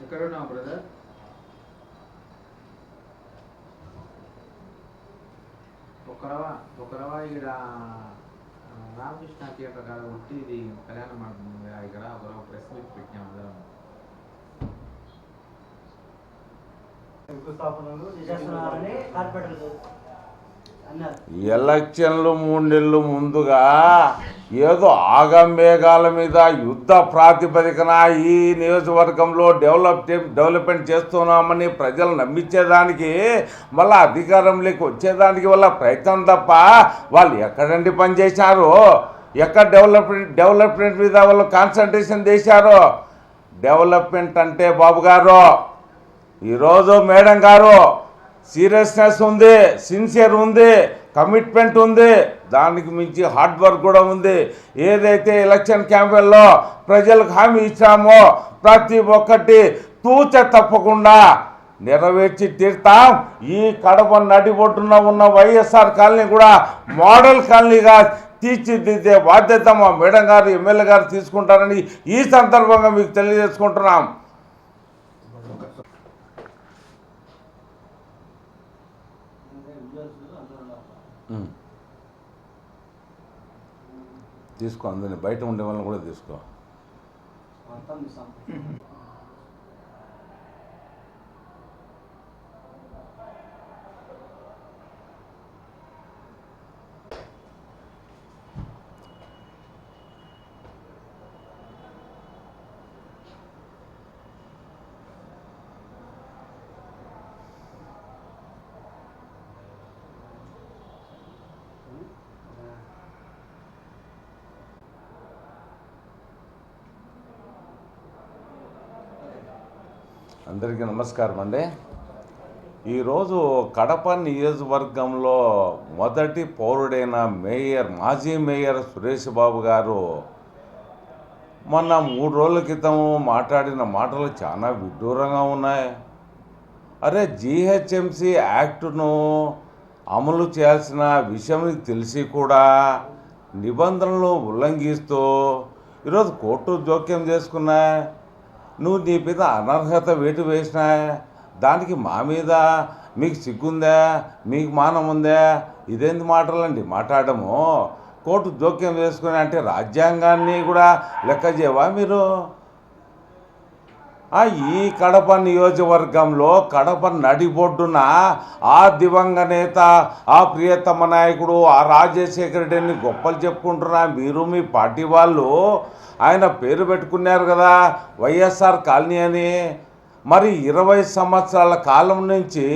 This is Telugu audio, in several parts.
ఎక్కడ ఉన్నావు బ్రదర్ ఒకరవా ఒకరవా ఇక్కడ ఆ, రామకృష్ణ థియేటర్ కాడ ఉంటే ఇది కళ్యాణ మండపం ఉంది కదా, ఇక్కడ ఒకరవ ప్రెస్ మీట్ పెట్టాం అందరం శంకుస్థాపనలు చేసేస్తున్నారని కార్పొరేటర్లు అన్నారు ఎలక్షన్లు మూడు నెలలు ముందుగా ఏదో ఆగంబేగాల మీద యుద్ధ ప్రాతిపదికన ఈ నియోజకవర్గంలో డెవలప్ డెవలప్మెంట్ చేస్తున్నామని ప్రజలు నమ్మించేదానికి మళ్ళీ అధికారంలోకి వచ్చేదానికి వల్ల ప్రయత్నం తప్ప వాళ్ళు ఎక్కడండి పనిచేశారు ఎక్కడ డెవలప్మెంట్ డెవలప్మెంట్ మీద వాళ్ళు కాన్సన్ట్రేషన్ చేశారు? డెవలప్మెంట్ అంటే బాబు గారు ఈరోజు మేడం గారు సీరియస్నెస్ ఉంది సిన్సియర్ ఉంది కమిట్మెంట్ ఉంది. దానికి మించి హార్డ్ వర్క్ కూడా ఉంది. ఏదైతే ఎలక్షన్ క్యాంపెయిన్లో ప్రజలకు హామీ ఇచ్చామో ప్రతి ఒక్కటి తూచ తప్పకుండా నెరవేర్చి తీర్తాం. ఈ కడప నడిపొట్టున ఉన్న వైఎస్ఆర్ కాలనీ కూడా మోడల్ కాలనీగా తీర్చిదిద్దే బాధ్యత మా మేడం గారు ఎమ్మెల్యే గారు తీసుకుంటారని ఈ సందర్భంగా మీకు తెలియజేసుకుంటున్నాం. తీసుకో అందరినీ బయట ఉండే వాళ్ళని కూడా తీసుకో. అందరికీ నమస్కారం అండి. ఈరోజు కడప నియోజకవర్గంలో మొదటి పౌరుడైన మేయర్ మాజీ మేయర్ సురేష్ బాబు గారు మొన్న మూడు రోజుల క్రితం మాట్లాడిన మాటలు చాలా విడ్డూరంగా ఉన్నాయి. అరే జీహెచ్ఎంసీ యాక్టును అమలు చేయాల్సిన విషయం తెలిసి కూడా నిబంధనలు ఉల్లంఘిస్తూ ఈరోజు కోర్టు జోక్యం చేసుకున్నాయి. నువ్వు నీ మీద అనర్హత వేటు వేసినా దానికి మా మీద మీకు సిగ్గుందా? మీకు మానం ఉందా? ఇదేంది మాటలండి? మాట్లాడము. కోర్టు జోక్యం చేసుకుని అంటే రాజ్యాంగాన్ని కూడా లెక్క చేయవా మీరు? ఈ కడప నియోజకవర్గంలో కడప నడిబొడ్డున ఆ దివంగ నేత ఆ ప్రియతమ నాయకుడు ఆ రాజశేఖర రెడ్డిని గొప్పలు చెప్పుకుంటున్నా మీరు మీ పార్టీ వాళ్ళు. ఆయన పేరు పెట్టుకున్నారు కదా వైఎస్ఆర్ కాలనీ అని. మరి ఇరవై సంవత్సరాల కాలం నుంచి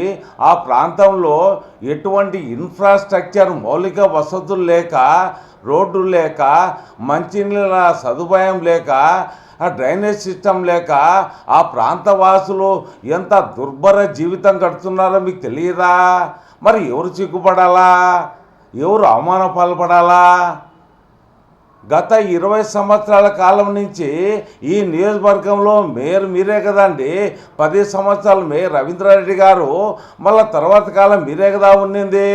ఆ ప్రాంతంలో ఎటువంటి ఇన్ఫ్రాస్ట్రక్చర్ మౌలిక వసతులు లేక రోడ్డు లేక మంచినీళ్ళ సదుపాయం లేక ఆ డ్రైనేజ్ సిస్టమ్ లేక ఆ ప్రాంత వాసులు ఎంత దుర్భర జీవితం గడుపుతున్నారో మీకు తెలియదా? మరి ఎవరు చిక్కుపడాలా ఎవరు అవమాన పాల్పడాలా? గత ఇరవై సంవత్సరాల కాలం నుంచి ఈ నియోజకవర్గంలో మేయర్ మీరే కదండి. పది సంవత్సరాలు మేయర్ రవీంద్రారెడ్డి గారు మళ్ళా తర్వాత కాలం మీరే కదా ఉండింది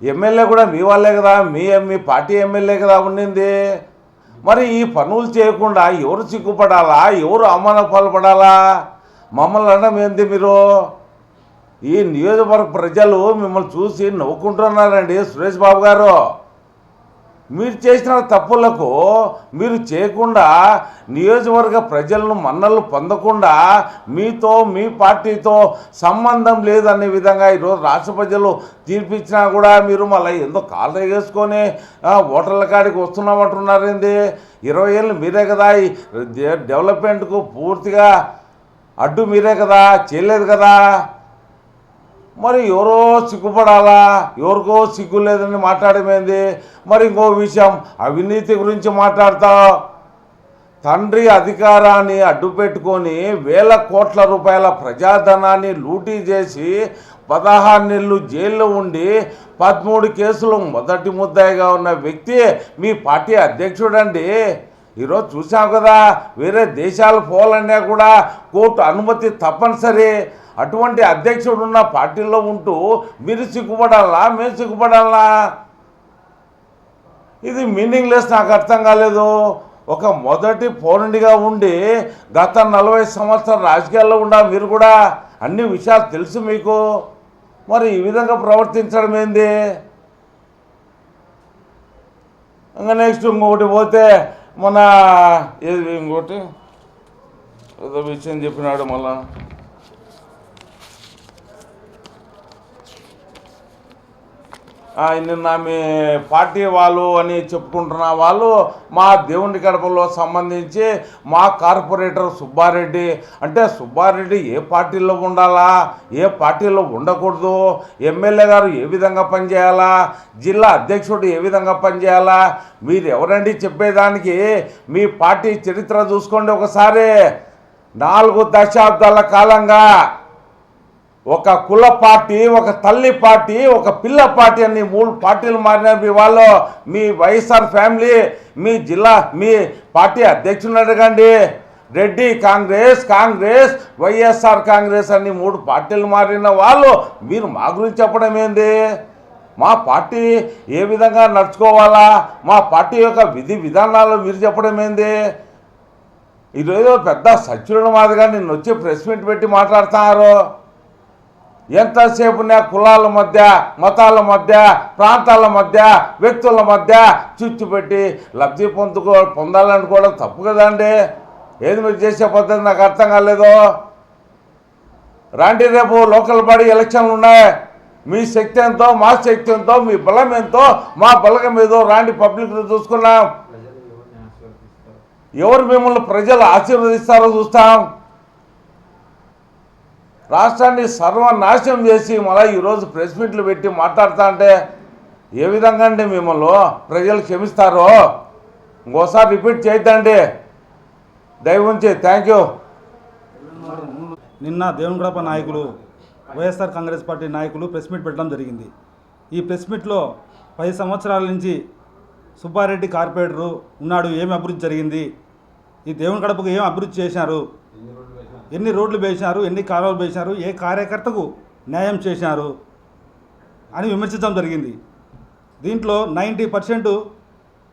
ఎమ్మెల్యే కూడా మీ వాళ్ళే కదా మీ మీ పార్టీ ఎమ్మెల్యే కదా ఉండింది మరి ఈ పనులు చేయకుండా ఎవరు సిగ్గుపడాలా? ఎవరు అవమాన పాల్పడాలా? మమ్మల్ని అనడం ఏంది మీరు? ఈ నియోజకవర్గ ప్రజలు మిమ్మల్ని చూసి నవ్వుకుంటున్నారండి సురేష్ బాబు గారు. మీరు చేసిన తప్పులకు మీరు చేయకుండా నియోజకవర్గ ప్రజలను మన్నలు పొందకుండా మీతో మీ పార్టీతో సంబంధం లేదనే విధంగా ఈరోజు రాష్ట్ర ప్రజలు తీర్పిచ్చినా కూడా మీరు మళ్ళీ ఎంతో కాళ్ళు వేసుకొని ఓటర్ల కాడికి వస్తున్నామంటున్నారేంది? ఇరవై ఏళ్ళు మీరే కదా ఈ డెవలప్మెంట్కు పూర్తిగా అడ్డు మీరే కదా చేయలేదు కదా? మరి ఎవరో సిగ్గుపడాలా? ఎవరికో సిగ్గు లేదని మాట్లాడమేంది మరి ఇంకో విషయం అవినీతి గురించి మాట్లాడతావు తండ్రి అధికారాన్ని అడ్డుపెట్టుకొని వేల కోట్ల రూపాయల ప్రజాధనాన్ని లూటీ చేసి పదహారు నెలలు జైల్లో ఉండి పదమూడు కేసులు మొదటి ముద్దాయిగా ఉన్న వ్యక్తి మీ పార్టీ అధ్యక్షుడండి. ఈరోజు చూసాం కదా వేరే దేశాలు పోవాలన్నా కూడా కోర్టు అనుమతి తప్పనిసరి. అటువంటి అధ్యక్షుడు ఉన్న పార్టీలో ఉంటూ మీరు సిగ్గుపడాలా? మేము సిగ్గుపడాలా? ఇది మీనింగ్లెస్ నాకు అర్థం కాలేదు. ఒక మొదటి పౌరుడిగా ఉండి గత నలభై సంవత్సరాల రాజకీయాల్లో ఉండా మీరు కూడా? అన్ని విషయాలు తెలుసు మీకు. మరి ఈ విధంగా ప్రవర్తించడం ఏంది? ఇంకా నెక్స్ట్ ఇంకొకటి పోతే మన ఏది ఇంకోటి ఏదో విషయం చెప్పినాడు మళ్ళీ. నిన్న మీ పార్టీ వాళ్ళు అని చెప్పుకుంటున్న వాళ్ళు మా దేవుని గడపలో సంబంధించి మా కార్పొరేటర్ సుబ్బారెడ్డి. అంటే సుబ్బారెడ్డి ఏ పార్టీలో ఉండాలా? ఏ పార్టీలో ఉండకూడదు? ఎమ్మెల్యే గారు ఏ విధంగా పనిచేయాలా? జిల్లా అధ్యక్షుడు ఏ విధంగా పనిచేయాలా? మీరు ఎవరండి చెప్పేదానికి? మీ పార్టీ చరిత్ర చూసుకోండి ఒకసారి. నాలుగు దశాబ్దాల కాలంగా ఒక కుల పార్టీ ఒక తల్లి పార్టీ ఒక పిల్ల పార్టీ అని మూడు పార్టీలు మారిన మీ వాళ్ళు మీ వైఎస్ఆర్ ఫ్యామిలీ మీ జిల్లా మీ పార్టీ అధ్యక్షుని అడగండి రెడ్డి కాంగ్రెస్ కాంగ్రెస్ వైఎస్ఆర్ కాంగ్రెస్ అని మూడు పార్టీలు మారిన వాళ్ళు మీరు మా గురించి చెప్పడం ఏంది? మా పార్టీ ఏ విధంగా నడుచుకోవాలా? మా పార్టీ యొక్క విధి విధానాలు మీరు చెప్పడం ఏంది? ఈరోజు పెద్ద సచ్యుడు మాదిరిగా నిన్ను వచ్చి ప్రెస్ మీట్ పెట్టి మాట్లాడుతున్నారు. ఎంతసేపు నా కులాల మధ్య మతాల మధ్య ప్రాంతాల మధ్య వ్యక్తుల మధ్య చుట్టుపెట్టి లబ్ధి పొందుకో పొందాలనుకోవడం తప్పు కదండి ఏది మీరు చేసే పద్ధతి నాకు అర్థం కాలేదు? రాండి రేపు లోకల్ బాడీ ఎలక్షన్లు ఉన్నాయి. మీ శక్తి ఎంతో మా శక్తి ఎంతో మీ బలం ఎంతో మా బలగం ఏదో రాండి పబ్లిక్ చూసుకున్నాం. ఎవరు మిమ్మల్ని ప్రజలు ఆశీర్వదిస్తారో చూస్తాం. రాష్ట్రాన్ని సర్వనాశనం చేసి మళ్ళీ ఈరోజు ప్రెస్ మీట్లు పెట్టి మాట్లాడుతా అంటే ఏ విధంగా అండి మిమ్మల్ని ప్రజలు క్షమిస్తారో? ఇంకోసారి రిపీట్ చేయొద్దండి దయవుంచి థ్యాంక్ యూ. నిన్న దేవునిగడప నాయకులు వైఎస్ఆర్ కాంగ్రెస్ పార్టీ నాయకులు ప్రెస్ మీట్ పెట్టడం జరిగింది. ఈ ప్రెస్ మీట్లో పది సంవత్సరాల నుంచి సుబ్బారెడ్డి కార్పొరేటరు ఉన్నాడు ఏమి అభివృద్ధి జరిగింది? ఈ దేవుని గడపకు ఏం అభివృద్ధి చేశారు? ఎన్ని రోడ్లు వేసినారు ఎన్ని కాలువలు వేసినారు ఏ కార్యకర్తకు న్యాయం చేసినారు అని విమర్శించడం జరిగింది. దీంట్లో నైంటీ పర్సెంట్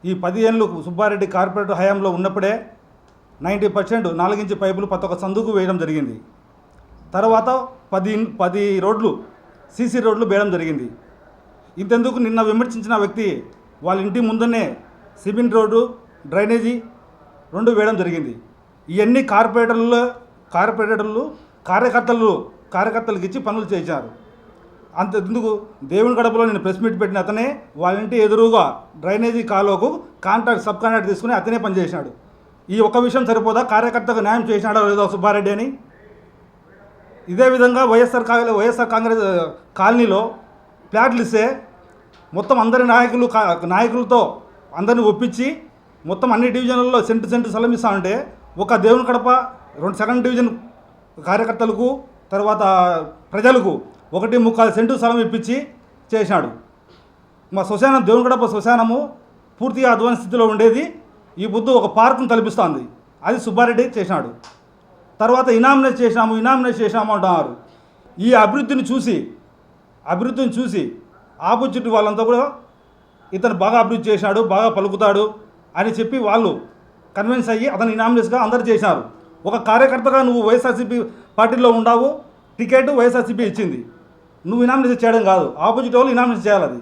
ఈ పది ఏళ్ళు సుబ్బారెడ్డి కార్పొరేట్ హయాంలో ఉన్నప్పుడే నైంటీ పర్సెంట్ నాలుగించి పైపులు ప్రతి ఒక్క సందుకు వేయడం జరిగింది. తర్వాత పది పది రోడ్లు సీసీ రోడ్లు వేయడం జరిగింది. ఇంతెందుకు నిన్న విమర్శించిన వ్యక్తి వాళ్ళ ఇంటి ముందునే సిమెంట్ రోడ్డు డ్రైనేజీ రెండు వేయడం జరిగింది. ఇవన్నీ కార్పొరేటర్లలో కార్పొరేటర్లు కార్యకర్తలు కార్యకర్తలకు ఇచ్చి పనులు చేశారు. అంత ఎందుకు? దేవుని గడపలో నేను ప్రెస్ మీట్ పెట్టిన అతనే వాళ్ళ ఇంటి ఎదురుగా డ్రైనేజీ కాలువకు కాంట్రాక్ట్ సబ్ కాంట్రాక్ట్ తీసుకుని అతనే పనిచేసినాడు ఈ ఒక విషయం సరిపోదా? కార్యకర్తకు న్యాయం చేసినాడో లేదో సుబ్బారెడ్డి అని? ఇదే విధంగా వైఎస్ఆర్ కాంగ్రెస్ వైఎస్ఆర్ కాంగ్రెస్ కాలనీలో ప్లాట్లు ఇస్తే మొత్తం అందరి నాయకులు నాయకులతో అందరిని ఒప్పించి మొత్తం అన్ని డివిజన్లలో సెంటు సెంటు స్థలం ఇస్తా ఉంటే ఒక దేవుని కడప రెండు సెకండ్ డివిజన్ కార్యకర్తలకు తర్వాత ప్రజలకు ఒకటి ముక్కాలు సెంటు స్థలం ఇప్పించి చేసినాడు మా శ్మశానం దేవునిగడప శ్మశానము పూర్తిగా అధ్వాన స్థితిలో ఉండేది. ఈ బుద్ధు ఒక పార్కును తలపిస్తోంది. అది సుబ్బారెడ్డి చేసినాడు తర్వాత ఇనామినేట్ చేసినాము ఇనామినేట్ చేసినాము అంటున్నారు. ఈ అభివృద్ధిని చూసి అభివృద్ధిని చూసి ఆపోజిట్ వాళ్ళంతా కూడా ఇతను బాగా అభివృద్ధి చేసినాడు బాగా పలుకుతాడు అని చెప్పి వాళ్ళు కన్విన్స్ అయ్యి అతను ఇనామినేట్స్గా అందరు చేసినారు ఒక కార్యకర్తగా నువ్వు వైఎస్ఆర్సీపీ పార్టీలో ఉండావు టికెట్ వైఎస్ఆర్సీపీ ఇచ్చింది. నువ్వు ఇనామినేషన్ చేయడం కాదు. ఆపోజిట్ వాళ్ళు ఇనామినేషన్ చేయాలి అది.